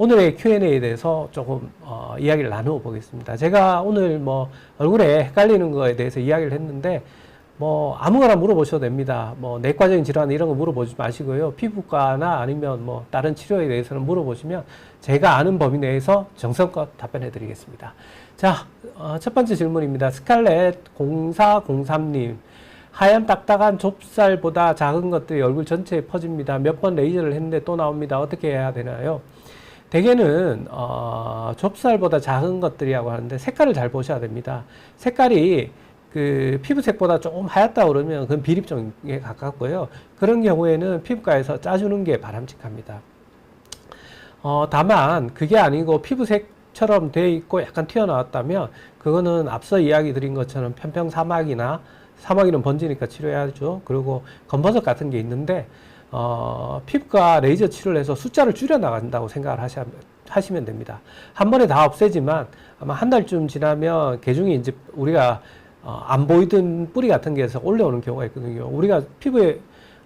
오늘의 Q&A에 대해서 조금 어, 이야기를 나누어 보겠습니다. 제가 오늘 뭐 얼굴에 헷갈리는 거에 대해서 이야기를 했는데 뭐 아무거나 물어보셔도 됩니다. 뭐 내과적인 질환 이런 거 물어보지 마시고요. 피부과나 아니면 뭐 다른 치료에 대해서는 물어보시면 제가 아는 범위 내에서 정성껏 답변해 드리겠습니다. 자, 어, 첫 번째 질문입니다. 스칼렛 0403님. 하얀 딱딱한 좁쌀보다 작은 것들이 얼굴 전체에 퍼집니다. 몇 번 레이저를 했는데 또 나옵니다. 어떻게 해야 되나요? 대개는 어, 좁쌀보다 작은 것들이라고 하는데 색깔을 잘 보셔야 됩니다. 색깔이 그 피부색보다 조금 하얗다 그러면 그건 비립종에 가깝고요. 그런 경우에는 피부과에서 짜주는 게 바람직합니다. 어, 다만 그게 아니고 피부색처럼 돼 있고 약간 튀어나왔다면 그거는 앞서 이야기 드린 것처럼 편평 사막이나 사막이는 번지니까 치료해야죠. 그리고 검버섯 같은 게 있는데 어, 피부과 레이저 치료를 해서 숫자를 줄여 나간다고 생각을 하셔, 하시면 됩니다. 한 번에 다 없애지만 아마 한 달쯤 지나면 개중이 이제 우리가 어, 안 보이던 뿌리 같은 게에서 올라오는 경우가 있거든요. 우리가 피부에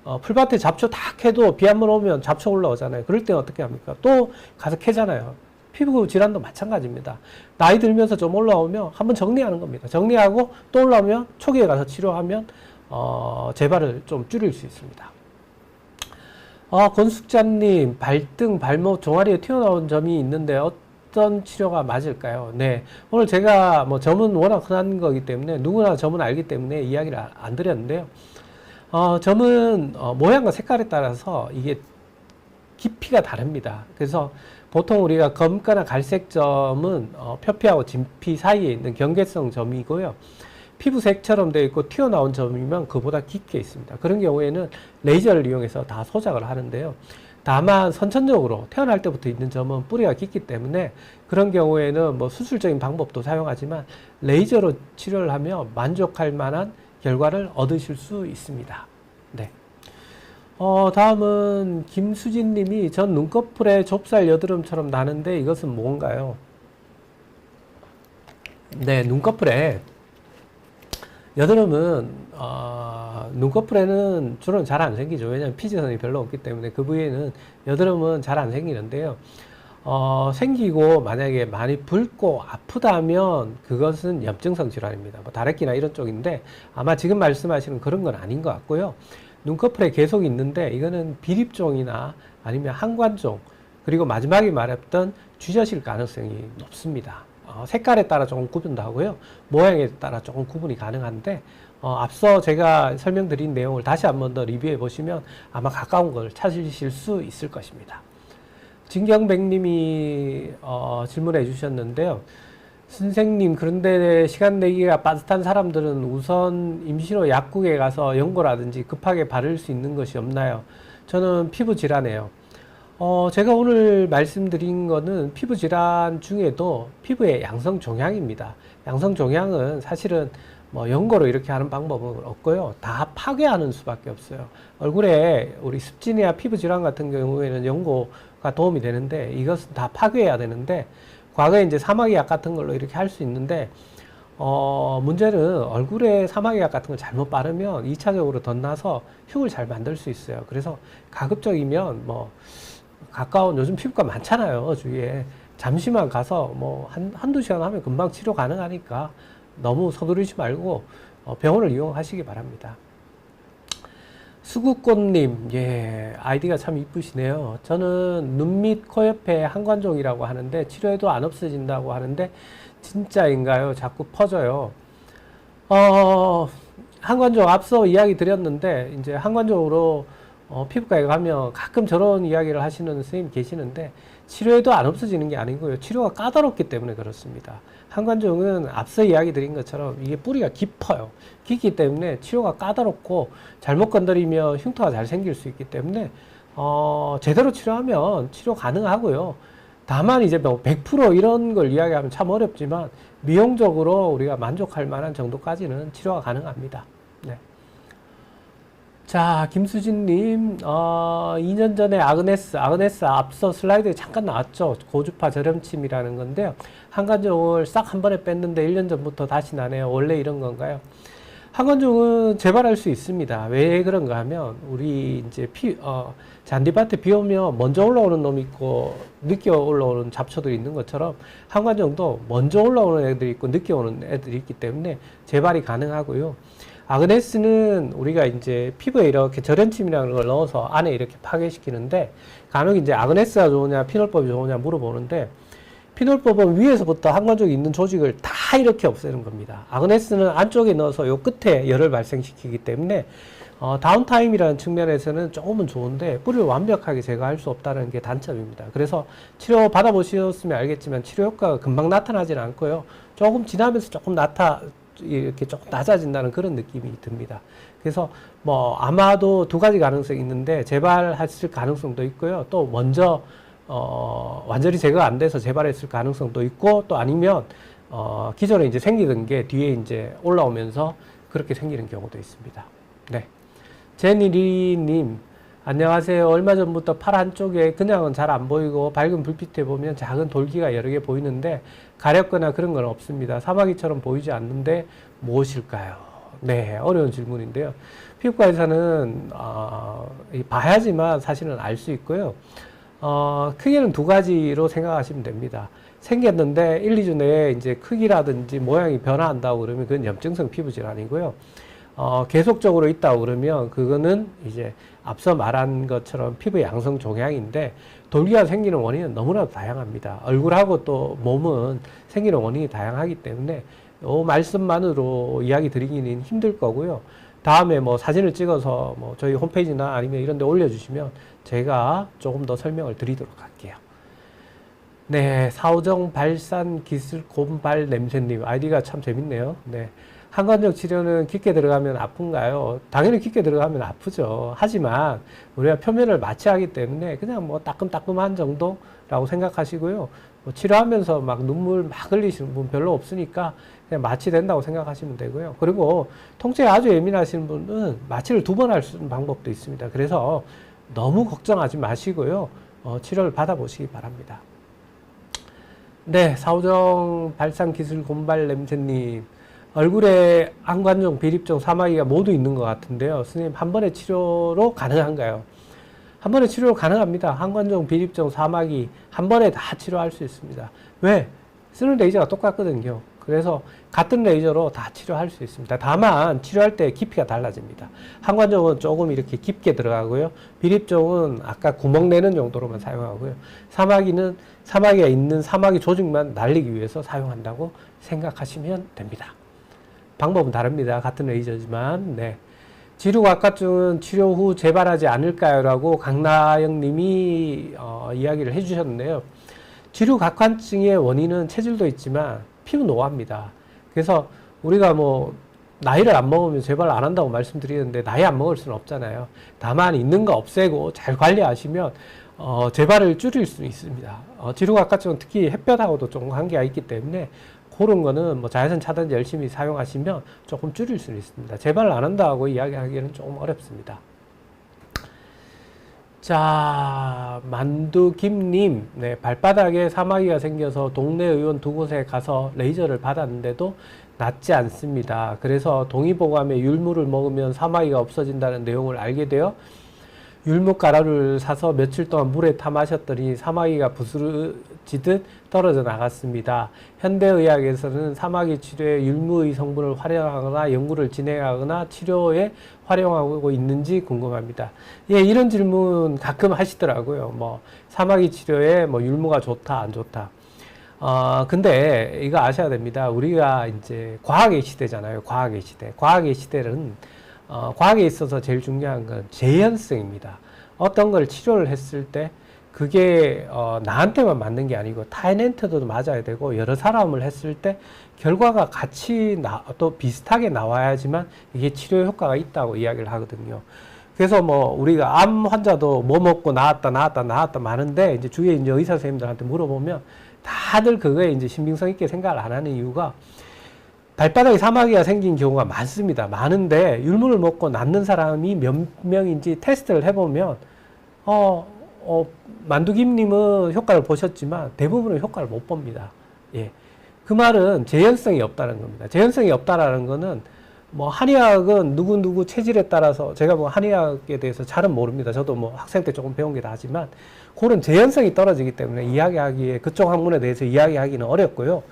어, 풀밭에 잡초 탁 해도 비 한 번 오면 잡초 올라오잖아요. 그럴 때는 어떻게 합니까? 또 가서 캐잖아요. 피부 질환도 마찬가지입니다. 나이 들면서 좀 올라오면 한번 정리하는 겁니다. 정리하고 또 올라오면 초기에 가서 치료하면 어, 재발을 좀 줄일 수 있습니다. 어, 권숙자님, 발등, 발목, 종아리에 튀어나온 점이 있는데 어떤 치료가 맞을까요? 네. 오늘 제가 뭐 점은 워낙 흔한 거기 때문에 누구나 점은 알기 때문에 이야기를 안- 안 드렸는데요. 어, 점은 어, 모양과 색깔에 따라서 이게 깊이가 다릅니다. 그래서 보통 우리가 검가나 갈색 점은 어, 표피하고 진피 사이에 있는 경계성 점이고요. 피부색처럼 되어 있고 튀어나온 점이면 그보다 깊게 있습니다. 그런 경우에는 레이저를 이용해서 다 소작을 하는데요. 다만 선천적으로 태어날 때부터 있는 점은 뿌리가 깊기 때문에 그런 경우에는 뭐 수술적인 방법도 사용하지만 레이저로 치료를 하며 만족할 만한 결과를 얻으실 수 있습니다. 네. 어, 다음은 김수진 님이 전 눈꺼풀에 좁쌀 여드름처럼 나는데 이것은 뭔가요? 네, 눈꺼풀에 여드름은 어, 눈꺼풀에는 주로 잘 안 생기죠. 왜냐하면 피지선이 별로 없기 때문에 그 부위에는 여드름은 잘 안 생기는데요. 어, 생기고 만약에 많이 붉고 아프다면 그것은 염증성 질환입니다. 뭐 다래끼나 이런 쪽인데 아마 지금 말씀하시는 그런 건 아닌 것 같고요. 눈꺼풀에 계속 있는데 이거는 비립종이나 아니면 항관종 그리고 마지막에 말했던 쥐젖일 가능성이 높습니다. 어, 색깔에 따라 조금 구분도 하고요. 모양에 따라 조금 구분이 가능한데 어, 앞서 제가 설명드린 내용을 다시 한번 더 리뷰해 보시면 아마 가까운 걸 찾으실 수 있을 것입니다. 진경백님이 어, 질문해 주셨는데요. 선생님, 그런데 시간 내기가 빠듯한 사람들은 우선 임시로 약국에 가서 연고라든지 급하게 바를 수 있는 것이 없나요? 저는 피부 질환이에요. 어, 제가 오늘 말씀드린 거는 피부 질환 중에도 피부의 양성 종양입니다. 양성 종양은 사실은 뭐 연고로 이렇게 하는 방법은 없고요. 다 파괴하는 수밖에 없어요. 얼굴에 우리 습진이나 피부 질환 같은 경우에는 연고가 도움이 되는데 이것은 다 파괴해야 되는데 과거에 이제 사마귀약 같은 걸로 이렇게 할 수 있는데 어, 문제는 얼굴에 사마귀약 같은 걸 잘못 바르면 2차적으로 덧나서 흉을 잘 만들 수 있어요. 그래서 가급적이면 뭐 가까운 요즘 피부과 많잖아요. 주위에. 잠시만 가서 뭐 한, 한두 시간 하면 금방 치료 가능하니까 너무 서두르지 말고 어, 병원을 이용하시기 바랍니다. 수국꽃님, 예, 아이디가 참 이쁘시네요. 저는 눈 밑 코 옆에 한관종이라고 하는데 치료해도 안 없어진다고 하는데 진짜인가요? 자꾸 퍼져요. 어, 한관종 앞서 이야기 드렸는데 이제 한관종으로 어, 피부과에 가면 가끔 저런 이야기를 하시는 선생님 계시는데 치료해도 안 없어지는 게 아니고요. 치료가 까다롭기 때문에 그렇습니다. 한관종은 앞서 이야기 드린 것처럼 이게 뿌리가 깊어요. 깊기 때문에 치료가 까다롭고 잘못 건드리면 흉터가 잘 생길 수 있기 때문에 어, 제대로 치료하면 치료 가능하고요. 다만 이제 뭐 100% 이런 걸 이야기하면 참 어렵지만 미용적으로 우리가 만족할 만한 정도까지는 치료가 가능합니다. 네. 자, 김수진님, 어, 2년 전에 아그네스, 아그네스 앞서 슬라이드에 잠깐 나왔죠. 고주파 저렴침이라는 건데요. 한간종을 싹 한 번에 뺐는데 1년 전부터 다시 나네요. 원래 이런 건가요? 항관종은 재발할 수 있습니다. 왜 그런가 하면 우리 이제 피, 어, 잔디밭에 비 오면 먼저 올라오는 놈이 있고 늦게 올라오는 잡초들이 있는 것처럼 항관종도 먼저 올라오는 애들이 있고 늦게 오는 애들이 있기 때문에 재발이 가능하고요. 아그네스는 우리가 이제 피부에 이렇게 절연침이라는 걸 넣어서 안에 이렇게 파괴시키는데 간혹 이제 아그네스가 좋으냐 피놀법이 좋으냐 물어보는데 피놀법은 위에서부터 항관족이 있는 조직을 다 이렇게 없애는 겁니다. 아그네스는 안쪽에 넣어서 요 끝에 열을 발생시키기 때문에 어, 다운타임이라는 측면에서는 조금은 좋은데 뿌리를 완벽하게 제거할 수 없다는 게 단점입니다. 그래서 치료 받아보셨으면 알겠지만 치료 효과가 금방 나타나지는 않고요. 조금 지나면서 조금 나타 이렇게 조금 낮아진다는 그런 느낌이 듭니다. 그래서 뭐 아마도 두 가지 가능성이 있는데 재발했을 가능성도 있고요. 또 먼저 어, 완전히 제거 안 돼서 재발했을 가능성도 있고 또 아니면 어, 기존에 이제 생기던 게 뒤에 이제 올라오면서 그렇게 생기는 경우도 있습니다. 네. 제니리 님, 안녕하세요. 얼마 전부터 팔 한쪽에 그냥은 잘 안 보이고 밝은 불빛에 보면 작은 돌기가 여러 개 보이는데 가렵거나 그런 건 없습니다. 사마귀처럼 보이지 않는데 무엇일까요? 네, 어려운 질문인데요. 피부과에서는 어, 이 봐야지만 사실은 알 수 있고요. 어, 크기는 두 가지로 생각하시면 됩니다. 생겼는데 1, 2주 내에 이제 크기라든지 모양이 변화한다고 그러면 그건 염증성 피부 질환이고요. 어, 계속적으로 있다고 그러면 그거는 이제 앞서 말한 것처럼 피부 양성 종양인데 돌기가 생기는 원인은 너무나도 다양합니다. 얼굴하고 또 몸은 생기는 원인이 다양하기 때문에 이 말씀만으로 이야기 드리기는 힘들 거고요. 다음에 뭐 사진을 찍어서 뭐 저희 홈페이지나 아니면 이런 데 올려주시면 제가 조금 더 설명을 드리도록 할게요. 네, 사오정 발산 기술 곰발 냄새님 아이디가 참 재밌네요. 네. 항관적 치료는 깊게 들어가면 아픈가요? 당연히 깊게 들어가면 아프죠. 하지만 우리가 표면을 마취하기 때문에 그냥 뭐 따끔따끔한 정도라고 생각하시고요. 뭐 치료하면서 막 눈물 막 흘리시는 분 별로 없으니까 그냥 마취된다고 생각하시면 되고요. 그리고 통증에 아주 예민하신 분은 마취를 두 번 할 수 있는 방법도 있습니다. 그래서 너무 걱정하지 마시고요. 어, 치료를 받아보시기 바랍니다. 네, 사오정 발상 기술 곰발 냄새님. 얼굴에 안관종, 비립종, 사마귀가 모두 있는 것 같은데요. 스님, 한 번의 치료로 가능한가요? 한 번의 치료로 가능합니다. 한관종, 비립종, 사마귀 한 번에 다 치료할 수 있습니다. 왜? 쓰는 레이저가 똑같거든요. 그래서 같은 레이저로 다 치료할 수 있습니다. 다만 치료할 때 깊이가 달라집니다. 한관종은 조금 이렇게 깊게 들어가고요. 비립종은 아까 구멍 내는 용도로만 사용하고요. 사마귀는 사마귀가 있는 사마귀 조직만 날리기 위해서 사용한다고 생각하시면 됩니다. 방법은 다릅니다. 같은 레이저지만, 네. 지루각각증은 치료 후 재발하지 않을까요? 라고 강나영 님이 어, 이야기를 해주셨는데요. 지루각관증의 원인은 체질도 있지만 피부 노화입니다. 그래서 우리가 뭐 나이를 안 먹으면 재발 안 한다고 말씀드리는데 나이 안 먹을 수는 없잖아요. 다만 있는 거 없애고 잘 관리하시면 어, 재발을 줄일 수 있습니다. 어, 지루각각증은 특히 햇볕하고도 좀 관계가 있기 때문에 그런 거는 뭐 자외선 차단제 열심히 사용하시면 조금 줄일 수는 있습니다. 재발 안 한다고 이야기하기에는 조금 어렵습니다. 자, 만두김님, 네, 발바닥에 사마귀가 생겨서 동네 의원 두 곳에 가서 레이저를 받았는데도 낫지 않습니다. 그래서 동의보감에 율무를 먹으면 사마귀가 없어진다는 내용을 알게 되어 율무 가루를 사서 며칠 동안 물에 타 마셨더니 사마귀가 부스러지듯 떨어져 나갔습니다. 현대의학에서는 사마귀 치료에 율무의 성분을 활용하거나 연구를 진행하거나 치료에 활용하고 있는지 궁금합니다. 예, 이런 질문 가끔 하시더라고요. 뭐 사마귀 치료에 뭐 율무가 좋다 안 좋다. 어, 근데 이거 아셔야 됩니다. 우리가 이제 과학의 시대잖아요. 과학의 시대. 과학의 시대는 어, 과학에 있어서 제일 중요한 건 재현성입니다. 어떤 걸 치료를 했을 때 그게 어, 나한테만 맞는 게 아니고 타인한테도 맞아야 되고 여러 사람을 했을 때 결과가 같이 나, 또 비슷하게 나와야지만 이게 치료 효과가 있다고 이야기를 하거든요. 그래서 뭐 우리가 암 환자도 뭐 먹고 나았다 나았다 나았다 많은데 이제 주위에 이제 의사 선생님들한테 물어보면 다들 그거에 이제 신빙성 있게 생각을 안 하는 이유가 발바닥에 사마귀가 생긴 경우가 많습니다. 많은데 율무를 먹고 낫는 사람이 몇 명인지 테스트를 해보면 어, 어 만두김님은 효과를 보셨지만 대부분은 효과를 못 봅니다. 예. 그 말은 재현성이 없다는 겁니다. 재현성이 없다라는 거는 뭐 한의학은 누구 누구 체질에 따라서 제가 뭐 한의학에 대해서 잘은 모릅니다. 저도 뭐 학생 때 조금 배운 게 나지만 그런 재현성이 떨어지기 때문에 이야기하기에 그쪽 학문에 대해서 이야기하기는 어렵고요.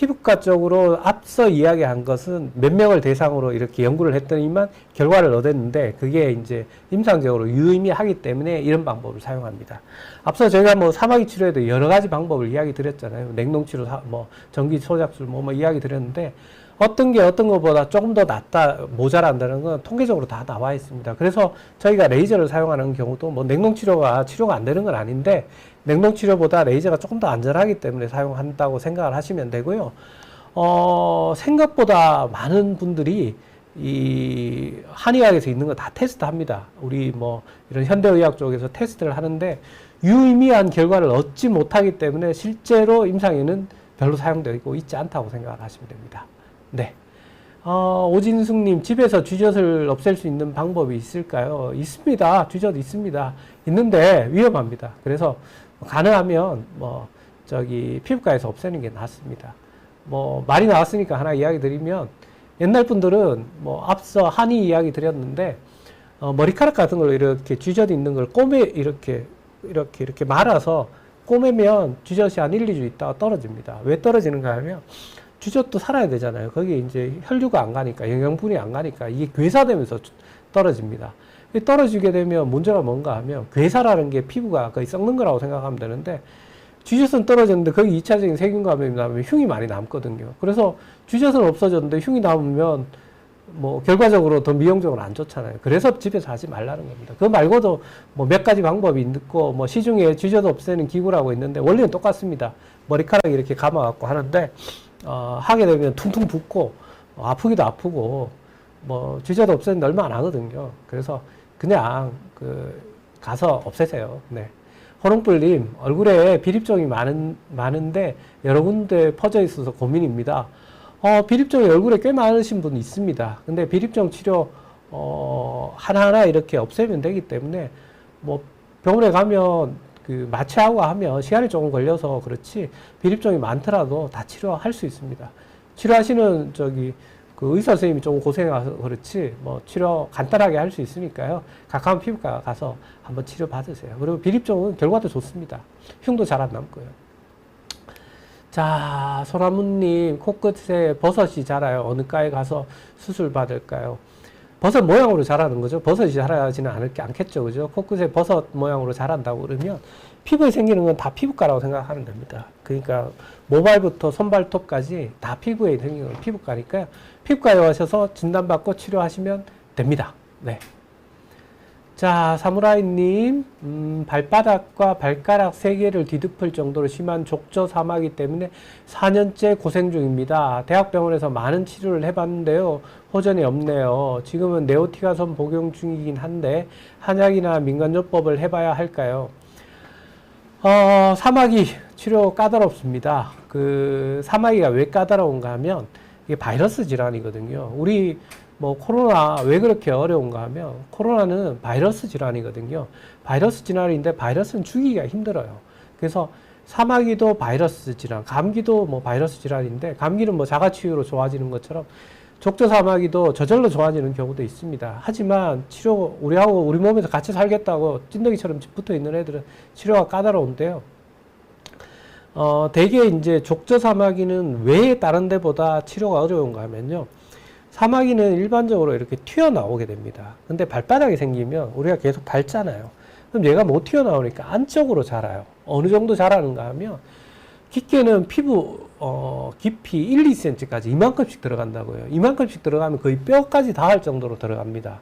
피부과 쪽으로 앞서 이야기한 것은 몇 명을 대상으로 이렇게 연구를 했더니만 결과를 얻었는데 그게 이제 임상적으로 유의미하기 때문에 이런 방법을 사용합니다. 앞서 저희가 뭐 사마귀 치료에도 여러 가지 방법을 이야기 드렸잖아요. 냉동 치료, 사- 뭐 전기 소작술 뭐, 뭐 이야기 드렸는데 어떤 게 어떤 것보다 조금 더 낫다, 모자란다는 건 통계적으로 다 나와 있습니다. 그래서 저희가 레이저를 사용하는 경우도 뭐 냉동 치료가 치료가 안 되는 건 아닌데 냉동 치료보다 레이저가 조금 더 안전하기 때문에 사용한다고 생각을 하시면 되고요. 어, 생각보다 많은 분들이 이 한의학에서 있는 거 다 테스트 합니다. 우리 뭐 이런 현대의학 쪽에서 테스트를 하는데 유의미한 결과를 얻지 못하기 때문에 실제로 임상에는 별로 사용되고 있지 않다고 생각을 하시면 됩니다. 네. 어, 오진숙님, 집에서 쥐젖을 없앨 수 있는 방법이 있을까요? 있습니다. 쥐젖 있습니다. 있는데 위험합니다. 그래서 가능하면 뭐, 저기, 피부과에서 없애는 게 낫습니다. 뭐, 말이 나왔으니까 하나 이야기 드리면, 옛날 분들은 뭐, 앞서 한의 이야기 드렸는데, 어, 머리카락 같은 걸로 이렇게 쥐젖 있는 걸 꼬매, 이렇게, 이렇게, 이렇게 말아서 꼬매면 쥐젖이 한 1, 2주 있다가 떨어집니다. 왜 떨어지는가 하면, 쥐젖도 살아야 되잖아요. 거기에 이제 혈류가 안 가니까, 영양분이 안 가니까, 이게 괴사되면서 주- 떨어집니다. 이 떨어지게 되면 문제가 뭔가 하면, 괴사라는 게 피부가 거의 썩는 거라고 생각하면 되는데, 쥐젖은 떨어졌는데 거기 2차적인 세균 감염이 나면 흉이 많이 남거든요. 그래서 쥐젖은 없어졌는데 흉이 남으면 뭐 결과적으로 더 미용적으로 안 좋잖아요. 그래서 집에서 하지 말라는 겁니다. 그거 말고도 뭐 몇 가지 방법이 있고 뭐 시중에 쥐젖 없애는 기구라고 있는데 원리는 똑같습니다. 머리카락 이렇게 감아갖고 하는데 어, 하게 되면 퉁퉁 붓고 어, 아프기도 아프고 뭐 쥐젖 없애는데 얼마 안 하거든요. 그래서 그냥 그 가서 없애세요. 네. 호롱불님 얼굴에 비립종이 많은 많은데 여러 군데 퍼져 있어서 고민입니다. 어, 비립종이 얼굴에 꽤 많으신 분 있습니다. 근데 비립종 치료 어, 하나하나 이렇게 없애면 되기 때문에 뭐 병원에 가면 그 마취하고 하면 시간이 조금 걸려서 그렇지 비립종이 많더라도 다 치료할 수 있습니다. 치료하시는 저기 그 의사 선생님이 조금 고생해서 그렇지 뭐 치료 간단하게 할 수 있으니까요. 가까운 피부과 가서 한번 치료 받으세요. 그리고 비립종은 결과도 좋습니다. 흉도 잘 안 남고요. 자, 소나무님, 코끝에 버섯이 자라요. 어느 과에 가서 수술 받을까요? 버섯 모양으로 자라는 거죠. 버섯이 자라지는 않을 게 않겠죠. 그죠? 코끝에 버섯 모양으로 자란다고 그러면 피부에 생기는 건 다 피부과라고 생각하면 됩니다. 그러니까 모발부터 손발톱까지 다 피부에 생기는 건 피부과니까요. 피부과에 오셔서 진단받고 치료하시면 됩니다. 네. 자, 사무라이님, 음, 발바닥과 발가락 세 개를 뒤덮을 정도로 심한 족저 사마기 때문에 4년째 고생 중입니다. 대학병원에서 많은 치료를 해봤는데요. 호전이 없네요. 지금은 네오티가선 복용 중이긴 한데, 한약이나 민간요법을 해봐야 할까요? 어, 사마귀 치료 까다롭습니다. 그, 사마귀가 왜 까다로운가 하면, 이게 바이러스 질환이거든요. 우리 뭐 코로나 왜 그렇게 어려운가 하면 코로나는 바이러스 질환이거든요. 바이러스 질환인데 바이러스는 죽이기가 힘들어요. 그래서 사마귀도 바이러스 질환, 감기도 뭐 바이러스 질환인데 감기는 뭐 자가치유로 좋아지는 것처럼 족저 사마귀도 저절로 좋아지는 경우도 있습니다. 하지만 치료 우리하고 우리 몸에서 같이 살겠다고 찐덕이처럼 붙어 있는 애들은 치료가 까다로운데요. 어, 대개 이제 족저 사마귀는 왜 다른 데보다 치료가 어려운가 하면요. 사마귀는 일반적으로 이렇게 튀어나오게 됩니다. 근데 발바닥이 생기면 우리가 계속 밟잖아요. 그럼 얘가 못 튀어나오니까 안쪽으로 자라요. 어느 정도 자라는가 하면 깊게는 피부 어, 깊이 1, 2cm까지 이만큼씩 들어간다고요. 이만큼씩 들어가면 거의 뼈까지 닿을 정도로 들어갑니다.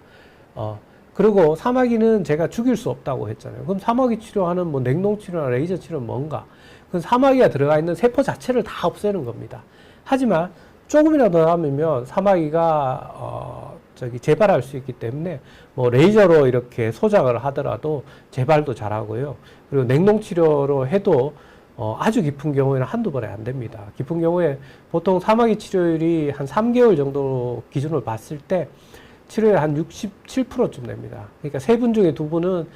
어, 그리고 사마귀는 제가 죽일 수 없다고 했잖아요. 그럼 사마귀 치료하는 뭐 냉동 치료나 레이저 치료는 뭔가? 그건 사마귀가 들어가 있는 세포 자체를 다 없애는 겁니다. 하지만 조금이라도 남으면 사마귀가 어, 저기 재발할 수 있기 때문에 뭐 레이저로 이렇게 소작을 하더라도 재발도 잘하고요. 그리고 냉동 치료로 해도 어, 아주 깊은 경우에는 한두 번에 안 됩니다. 깊은 경우에 보통 사마귀 치료율이 한 3개월 정도 기준으로 봤을 때 치료율 한 67%쯤 됩니다. 그러니까 세 분 중에 두 분은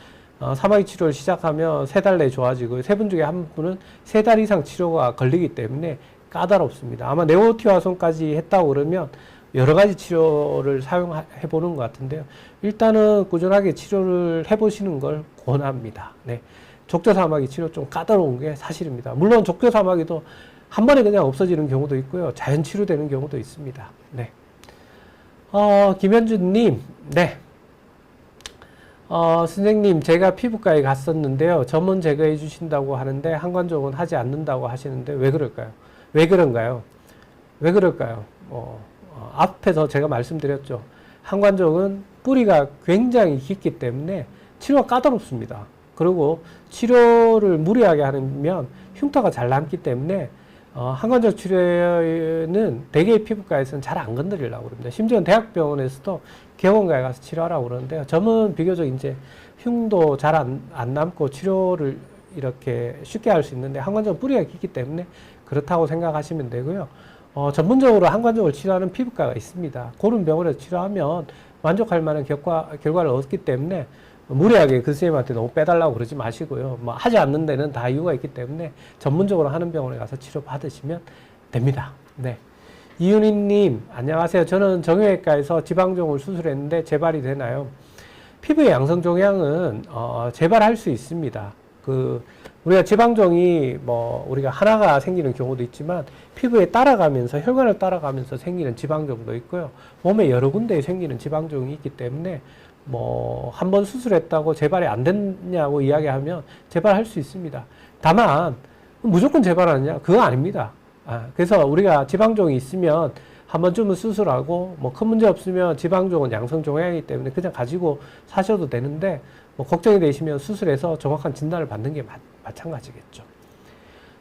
어, 사마귀 치료를 시작하면 세 달 내에 좋아지고 세 분 중에 한 분은 세 달 이상 치료가 걸리기 때문에 까다롭습니다. 아마 네오티와손까지 했다고 그러면 여러 가지 치료를 사용해 보는 것 같은데요. 일단은 꾸준하게 치료를 해보시는 걸 권합니다. 네. 족저 사마귀 치료 좀 까다로운 게 사실입니다. 물론 족저 사마귀도 한 번에 그냥 없어지는 경우도 있고요. 자연 치료되는 경우도 있습니다. 네. 어, 김현주님, 네. 어, 선생님, 제가 피부과에 갔었는데요. 점은 제거해 주신다고 하는데 한관종은 하지 않는다고 하시는데 왜 그럴까요? 왜 그런가요? 왜 그럴까요? 어, 어, 앞에서 제가 말씀드렸죠. 한관종은 뿌리가 굉장히 깊기 때문에 치료가 까다롭습니다. 그리고 치료를 무리하게 하면 흉터가 잘 남기 때문에 어, 한관적 치료는 대개 피부과에서는 잘 안 건드리려고 그럽니다. 심지어 대학병원에서도 개원가에 가서 치료하라고 그러는데요. 점은 비교적 이제 흉도 잘 안 안 남고 치료를 이렇게 쉽게 할 수 있는데 한관적 뿌리가 깊기 때문에 그렇다고 생각하시면 되고요. 어, 전문적으로 한관적을 치료하는 피부과가 있습니다. 그런 병원에서 치료하면 만족할 만한 결과, 결과를 얻기 때문에 무리하게 그 선생님한테 너무 빼달라고 그러지 마시고요. 뭐 하지 않는 데는 다 이유가 있기 때문에 전문적으로 하는 병원에 가서 치료 받으시면 됩니다. 네. 이윤희님, 안녕하세요. 저는 정형외과에서 지방종을 수술했는데 재발이 되나요? 피부의 양성 종양은 어, 재발할 수 있습니다. 그 우리가 지방종이 뭐 우리가 하나가 생기는 경우도 있지만 피부에 따라가면서 혈관을 따라가면서 생기는 지방종도 있고요. 몸에 여러 군데에 생기는 지방종이 있기 때문에 뭐 한 번 수술했다고 재발이 안 됐냐고 이야기하면 재발할 수 있습니다. 다만 무조건 재발하느냐 그거 아닙니다. 아, 그래서 우리가 지방종이 있으면 한 번쯤은 수술하고 뭐 큰 문제 없으면 지방종은 양성 종양이기 때문에 그냥 가지고 사셔도 되는데 뭐 걱정이 되시면 수술해서 정확한 진단을 받는 게 마, 마찬가지겠죠.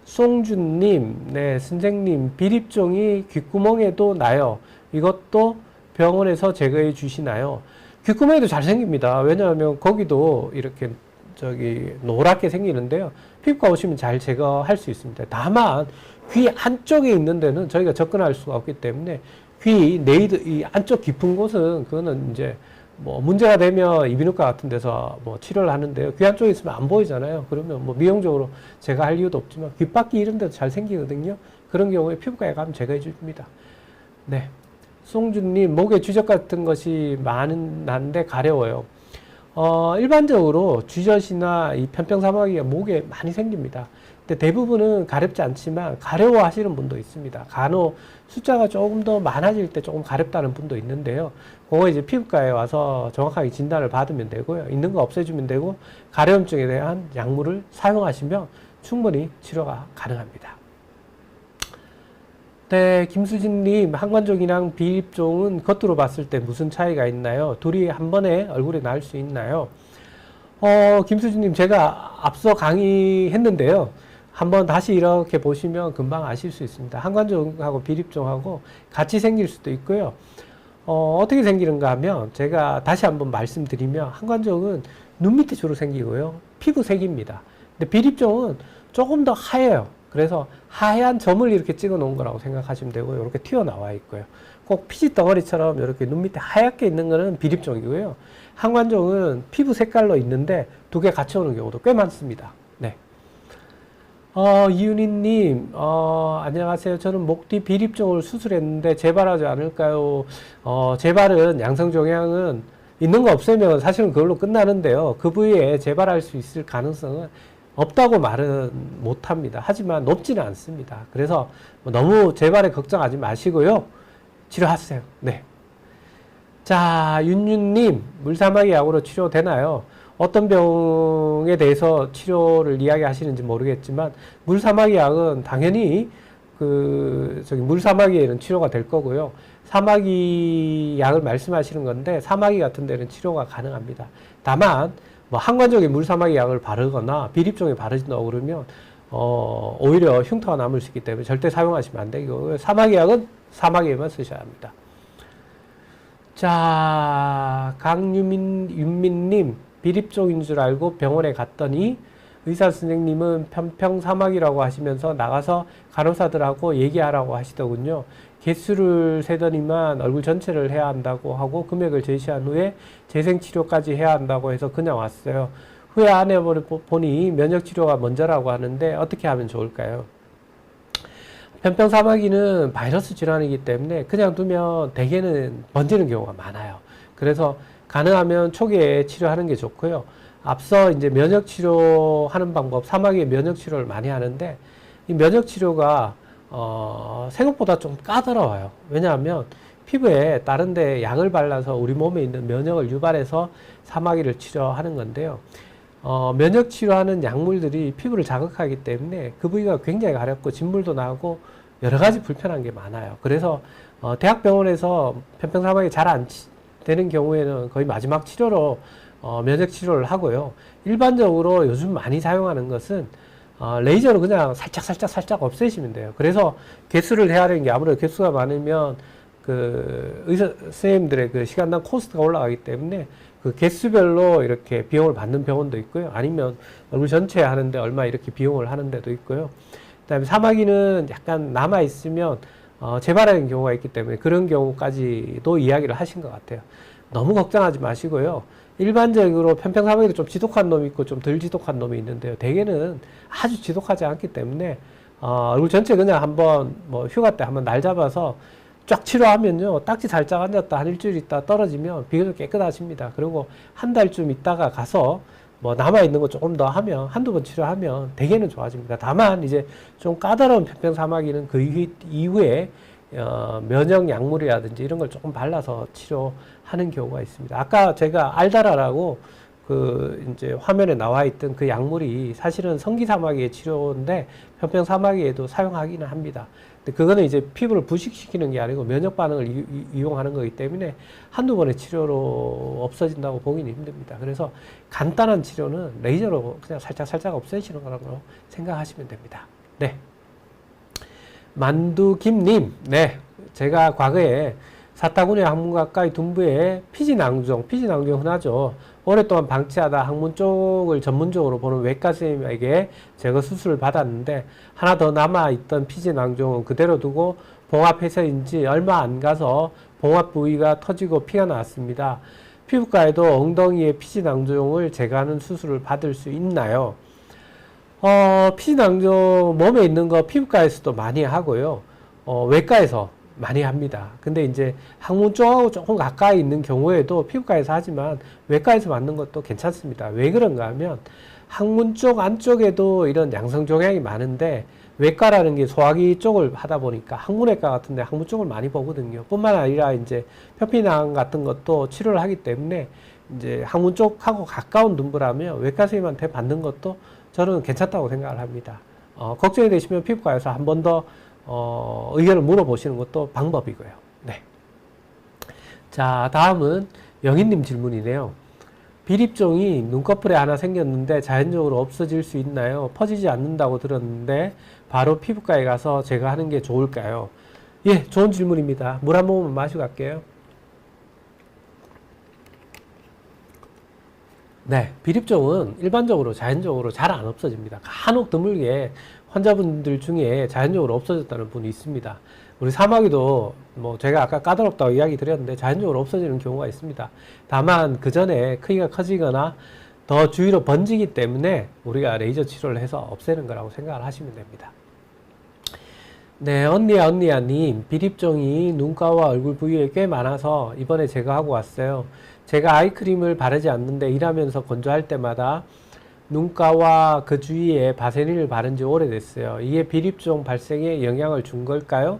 송준님, 네, 선생님, 비립종이 귓구멍에도 나요. 이것도 병원에서 제거해 주시나요? 귓구멍에도 잘 생깁니다. 왜냐하면 거기도 이렇게 저기 노랗게 생기는데요. 피부과 오시면 잘 제거할 수 있습니다. 다만 귀 안쪽에 있는 데는 저희가 접근할 수가 없기 때문에 귀 네이드 이 안쪽 깊은 곳은 그거는 이제 뭐 문제가 되면 이비인후과 같은 데서 뭐 치료를 하는데요. 귀 안쪽에 있으면 안 보이잖아요. 그러면 뭐 미용적으로 제가 할 이유도 없지만 귓바퀴 이런 데도 잘 생기거든요. 그런 경우에 피부과에 가면 제거해 줍니다. 네. 송준님, 목에 쥐젖 같은 것이 많은, 난데 가려워요. 어, 일반적으로 쥐젖이나 이 편평사마귀가 목에 많이 생깁니다. 근데 대부분은 가렵지 않지만 가려워 하시는 분도 있습니다. 간혹 숫자가 조금 더 많아질 때 조금 가렵다는 분도 있는데요. 그거 이제 피부과에 와서 정확하게 진단을 받으면 되고요. 있는 거 없애주면 되고 가려움증에 대한 약물을 사용하시면 충분히 치료가 가능합니다. 네, 김수진님, 한관종이랑 비입종은 겉으로 봤을 때 무슨 차이가 있나요? 둘이 한 번에 얼굴에 나올 수 있나요? 어, 김수진님, 제가 앞서 강의했는데요. 한번 다시 이렇게 보시면 금방 아실 수 있습니다. 한관종하고 비립종하고 같이 생길 수도 있고요. 어, 어떻게 생기는가 하면 제가 다시 한번 말씀드리면 한관종은 눈 밑에 주로 생기고요. 피부색입니다. 근데 비립종은 조금 더 하얘요. 그래서 하얀 점을 이렇게 찍어 놓은 거라고 생각하시면 되고요. 이렇게 튀어나와 있고요. 꼭 피지 덩어리처럼 이렇게 눈 밑에 하얗게 있는 거는 비립종이고요. 항관종은 피부 색깔로 있는데 두 개 같이 오는 경우도 꽤 많습니다. 네. 어, 이윤희님, 어, 안녕하세요. 저는 목 뒤 비립종을 수술했는데 재발하지 않을까요? 어, 재발은 양성 종양은 있는 거 없애면 사실은 그걸로 끝나는데요. 그 부위에 재발할 수 있을 가능성은 없다고 말은 못합니다. 하지만 높지는 않습니다. 그래서 뭐 너무 재발에 걱정하지 마시고요. 치료하세요. 네. 자, 윤윤님, 물사마귀 약으로 치료되나요? 어떤 병에 대해서 치료를 이야기하시는지 모르겠지만 물사마귀 약은 당연히 그 저기 물사마귀에는 치료가 될 거고요. 사마귀 약을 말씀하시는 건데 사마귀 같은 데는 치료가 가능합니다. 다만 뭐 한관적인 물사마귀 약을 바르거나 비립종에 바르진다고 그러면 어 오히려 흉터가 남을 수 있기 때문에 절대 사용하시면 안 되고 사마귀 약은 사마귀에만 쓰셔야 합니다. 자, 강유민 윤민님 비립종인 줄 알고 병원에 갔더니 의사 선생님은 편평 사막이라고 하시면서 나가서 간호사들하고 얘기하라고 하시더군요. 개수를 세더니만 얼굴 전체를 해야 한다고 하고 금액을 제시한 후에 재생치료까지 해야 한다고 해서 그냥 왔어요. 후에 안에 보니 면역치료가 먼저라고 하는데 어떻게 하면 좋을까요? 편평 사마귀는 바이러스 질환이기 때문에 그냥 두면 대개는 번지는 경우가 많아요. 그래서 가능하면 초기에 치료하는 게 좋고요. 앞서 이제 면역 치료하는 방법, 사마귀의 면역 치료를 많이 하는데 이 면역 치료가 어, 생각보다 좀 까다로워요. 왜냐하면 피부에 다른 데 약을 발라서 우리 몸에 있는 면역을 유발해서 사마귀를 치료하는 건데요. 어, 면역 치료하는 약물들이 피부를 자극하기 때문에 그 부위가 굉장히 가렵고 진물도 나고 여러 가지 불편한 게 많아요. 그래서 어, 대학병원에서 편평사마귀 잘안 되는 경우에는 거의 마지막 치료로 어, 면역 치료를 하고요. 일반적으로 요즘 많이 사용하는 것은 어, 레이저로 그냥 살짝 살짝 살짝 없애시면 돼요. 그래서 개수를 해야 되는 게 아무래도 개수가 많으면 그 의사 선생님들의 그 시간당 코스트가 올라가기 때문에 그 개수별로 이렇게 비용을 받는 병원도 있고요. 아니면 얼굴 전체에 하는데 얼마 이렇게 비용을 하는 데도 있고요. 그다음에 사마귀는 약간 남아 있으면 어, 재발하는 경우가 있기 때문에 그런 경우까지도 이야기를 하신 것 같아요. 너무 걱정하지 마시고요. 일반적으로 편평사마귀도 좀 지독한 놈이 있고 좀 덜 지독한 놈이 있는데요. 대개는 아주 지독하지 않기 때문에 어, 얼굴 전체 그냥 한번 뭐 휴가 때 한번 날 잡아서 쫙 치료하면요. 딱지 살짝 앉았다 한 일주일 있다 떨어지면 비교적 깨끗하십니다. 그리고 한 달쯤 있다가 가서 뭐 남아있는 거 조금 더 하면 한두 번 치료하면 대개는 좋아집니다. 다만 이제 좀 까다로운 편평사마귀는 그 이후- 이후에 어, 면역 약물이라든지 이런 걸 조금 발라서 치료하는 경우가 있습니다. 아까 제가 알다라라고 그 이제 화면에 나와 있던 그 약물이 사실은 성기사마귀의 치료인데 편평사마귀에도 사용하기는 합니다. 그거는 이제 피부를 부식시키는 게 아니고 면역 반응을 이, 이- 이 용하는 거기 때문에 한두 번의 치료로 없어진다고 보기는 힘듭니다. 그래서 간단한 치료는 레이저로 그냥 살짝 살짝 없애시는 거라고 생각하시면 됩니다. 네. 만두김님, 네. 제가 과거에 사타구니 항문 가까이 둔부에 피지낭종, 피지낭종 흔하죠. 오랫동안 방치하다 항문 쪽을 전문적으로 보는 외과 선생님에게 제거 수술을 받았는데 하나 더 남아있던 피지 낭종은 그대로 두고 봉합해서인지 얼마 안 가서 봉합 부위가 터지고 피가 나왔습니다. 피부과에도 엉덩이의 피지 낭종을 제거하는 수술을 받을 수 있나요? 어, 피지 낭종 몸에 있는 거 피부과에서도 많이 하고요. 어, 외과에서 많이 합니다. 근데 이제 항문 쪽하고 조금 가까이 있는 경우에도 피부과에서 하지만 외과에서 맞는 것도 괜찮습니다. 왜 그런가 하면 항문 쪽 안쪽에도 이런 양성 종양이 많은데 외과라는 게 소화기 쪽을 하다 보니까 항문외과 같은데 항문 쪽을 많이 보거든요. 뿐만 아니라 이제 표피낭 같은 것도 치료를 하기 때문에 이제 항문 쪽하고 가까운 눈부라면 외과 선생님한테 받는 것도 저는 괜찮다고 생각을 합니다. 어, 걱정이 되시면 피부과에서 한 번 더 어, 의견을 물어보시는 것도 방법이고요. 네. 자, 다음은 영희님 질문이네요. 비립종이 눈꺼풀에 하나 생겼는데 자연적으로 없어질 수 있나요? 퍼지지 않는다고 들었는데 바로 피부과에 가서 제가 하는 게 좋을까요? 예, 좋은 질문입니다. 물 한 모금 마시고 갈게요. 네, 비립종은 일반적으로 자연적으로 잘 안 없어집니다. 간혹 드물게 환자분들 중에 자연적으로 없어졌다는 분이 있습니다. 우리 사마귀도 뭐 제가 아까 까다롭다고 이야기 드렸는데 자연적으로 없어지는 경우가 있습니다. 다만 그 전에 크기가 커지거나 더 주위로 번지기 때문에 우리가 레이저 치료를 해서 없애는 거라고 생각을 하시면 됩니다. 네, 언니야, 언니야 님. 비립종이 눈가와 얼굴 부위에 꽤 많아서 이번에 제거하고 왔어요. 제가 아이크림을 바르지 않는데 일하면서 건조할 때마다 눈가와 그 주위에 바세린을 바른 지 오래됐어요. 이게 비립종 발생에 영향을 준 걸까요?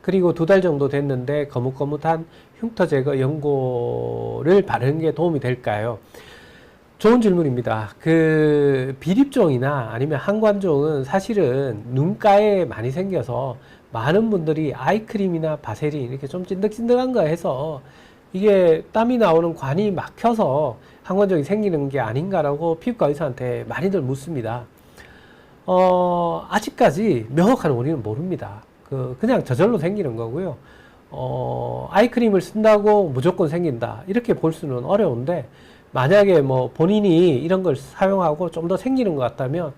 그리고 두 달 정도 됐는데 거뭇거뭇한 흉터 제거 연고를 바르는 게 도움이 될까요? 좋은 질문입니다. 그 비립종이나 아니면 항관종은 사실은 눈가에 많이 생겨서 많은 분들이 아이크림이나 바세린 이렇게 좀 찐득찐득한 거 해서 이게 땀이 나오는 관이 막혀서 항관종이 생기는 게 아닌가라고 피부과 의사한테 많이들 묻습니다. 어, 아직까지 명확한 원인은 모릅니다. 그, 그냥 저절로 생기는 거고요. 어, 아이크림을 쓴다고 무조건 생긴다. 이렇게 볼 수는 어려운데, 만약에 뭐 본인이 이런 걸 사용하고 좀 더 생기는 것 같다면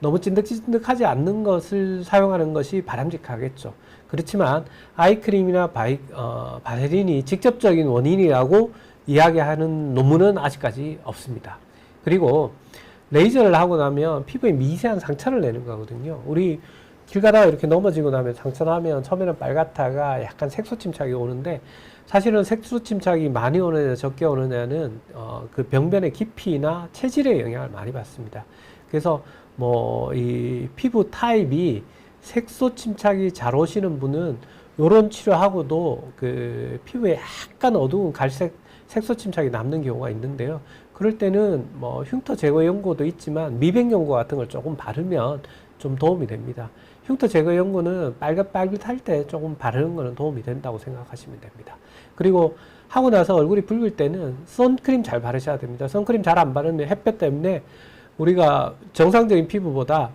너무 찐득찐득하지 않는 것을 사용하는 것이 바람직하겠죠. 그렇지만 아이크림이나 바이, 어, 바세린이 직접적인 원인이라고 이야기하는 논문은 아직까지 없습니다. 그리고 레이저를 하고 나면 피부에 미세한 상처를 내는 거거든요. 우리 길 가다가 이렇게 넘어지고 나면 상처 나면 처음에는 빨갛다가 약간 색소 침착이 오는데 사실은 색소 침착이 많이 오느냐 적게 오느냐는 어, 그 병변의 깊이나 체질에 영향을 많이 받습니다. 그래서 뭐 이 피부 타입이 색소 침착이 잘 오시는 분은 요런 치료하고도 그 피부에 약간 어두운 갈색 색소 침착이 남는 경우가 있는데요. 그럴 때는 뭐 흉터 제거 연고도 있지만 미백 연고 같은 걸 조금 바르면 좀 도움이 됩니다. 흉터 제거 연고는 빨갛빨갛할 때 조금 바르는 거는 도움이 된다고 생각하시면 됩니다. 그리고 하고 나서 얼굴이 붉을 때는 선크림 잘 바르셔야 됩니다. 선크림 잘 안 바르면 햇볕 때문에 우리가 정상적인 피부보다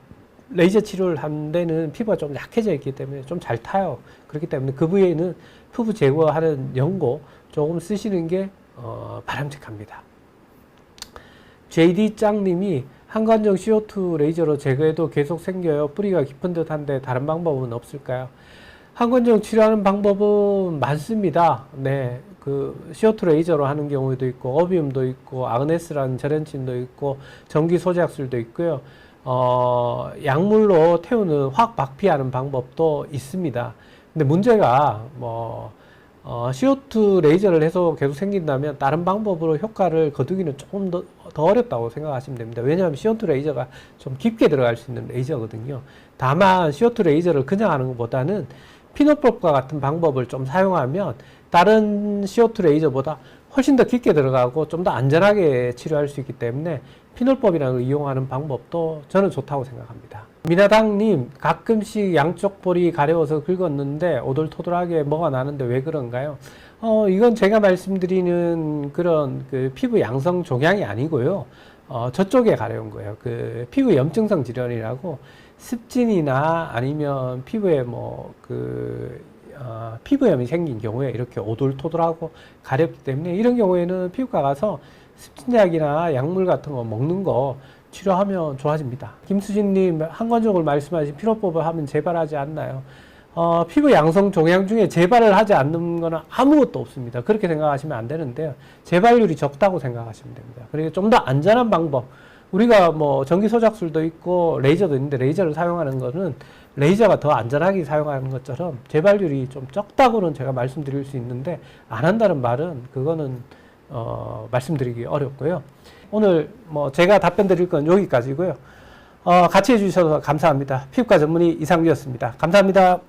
레이저 치료를 한 데는 피부가 좀 약해져 있기 때문에 좀 잘 타요. 그렇기 때문에 그 부위에는 피부 제거하는 연고 조금 쓰시는 게 어, 바람직합니다. JD 짱님이 한관정 CO2 레이저로 제거해도 계속 생겨요. 뿌리가 깊은 듯한데 다른 방법은 없을까요? 한관정 치료하는 방법은 많습니다. 네, 그 CO2 레이저로 하는 경우도 있고 어비움도 있고 아그네스라는 절연침도 있고 전기 소작술도 있고요. 어, 약물로 태우는 화학 박피하는 방법도 있습니다. 근데 문제가 뭐 어, CO2 레이저를 해서 계속 생긴다면 다른 방법으로 효과를 거두기는 조금 더, 더 어렵다고 생각하시면 됩니다. 왜냐하면 CO2 레이저가 좀 깊게 들어갈 수 있는 레이저거든요. 다만 CO2 레이저를 그냥 하는 것보다는 피노법과 같은 방법을 좀 사용하면 다른 CO2 레이저보다 훨씬 더 깊게 들어가고 좀 더 안전하게 치료할 수 있기 때문에 피놀법이라는 걸 이용하는 방법도 저는 좋다고 생각합니다. 미나당님 가끔씩 양쪽 볼이 가려워서 긁었는데 오돌토돌하게 뭐가 나는데 왜 그런가요? 어 이건 제가 말씀드리는 그런 그 피부 양성 종양이 아니고요. 어 저쪽에 가려운 거예요. 그 피부 염증성 질환이라고 습진이나 아니면 피부에 뭐그 어, 피부염이 생긴 경우에 이렇게 오돌토돌하고 가렵기 때문에 이런 경우에는 피부과 가서 습진약이나 약물 같은 거 먹는 거 치료하면 좋아집니다. 김수진님 한관적으로 말씀하신 피로법을 하면 재발하지 않나요? 어, 피부 양성 종양 중에 재발을 하지 않는 거는 아무것도 없습니다. 그렇게 생각하시면 안 되는데요. 재발률이 적다고 생각하시면 됩니다. 그리고 좀 더 안전한 방법. 우리가 뭐 전기 소작술도 있고 레이저도 있는데 레이저를 사용하는 거는 레이저가 더 안전하게 사용하는 것처럼 재발률이 좀 적다고는 제가 말씀드릴 수 있는데 안 한다는 말은 그거는 어, 말씀드리기 어렵고요. 오늘 뭐 제가 답변 드릴 건 여기까지고요. 어, 같이 해주셔서 감사합니다. 피부과 전문의 이상규였습니다. 감사합니다.